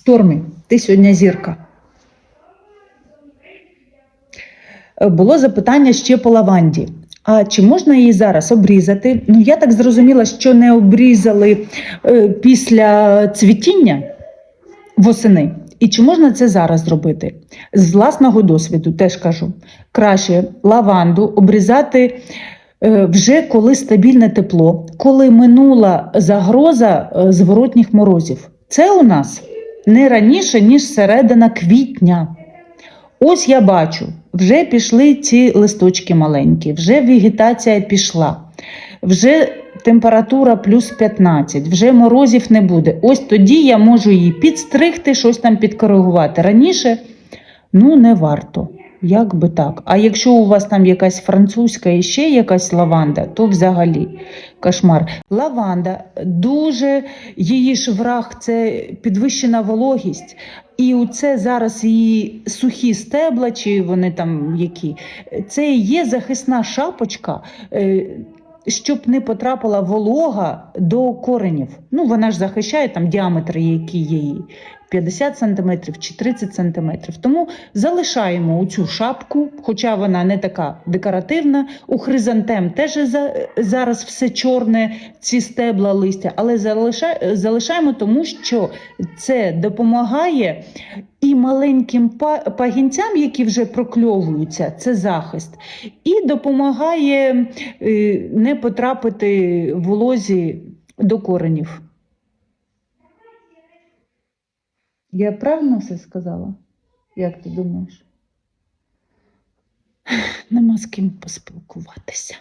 Стормі, ти сьогодні зірка. Е, Було запитання ще по лаванді. А чи можна її зараз обрізати? Ну, я так зрозуміла, що не обрізали е, після цвітіння восени. І чи можна це зараз зробити? З власного досвіду теж кажу: краще лаванду обрізати е, вже коли стабільне тепло, коли минула загроза е, зворотніх морозів. Це у нас не раніше, ніж середина квітня. Ось я бачу, вже пішли ці листочки маленькі, вже вегетація пішла, вже температура плюс 15, вже морозів не буде. Ось тоді я можу її підстригти, щось там підкоригувати. Раніше ну не варто. Як би так. А якщо у вас там якась французька і ще якась лаванда, то взагалі кошмар. Лаванда дуже її ж враг це підвищена вологість. І це зараз її сухі стебла, чи вони там які, це є захисна шапочка. Щоб не потрапила волога до коренів. Ну, вона ж захищає там діаметри, які є її 50 см чи 30 см. Тому залишаємо цю шапку, хоча вона не така декоративна. У хризантем теж зараз все чорне, ці стебла листя, але залишаємо, тому що це допомагає маленьким пагінцям, які вже прокльовуються, це захист, і допомагає е, не потрапити волозі до коренів. Я правильно все сказала? Як ти думаєш? Нема з ким поспілкуватися.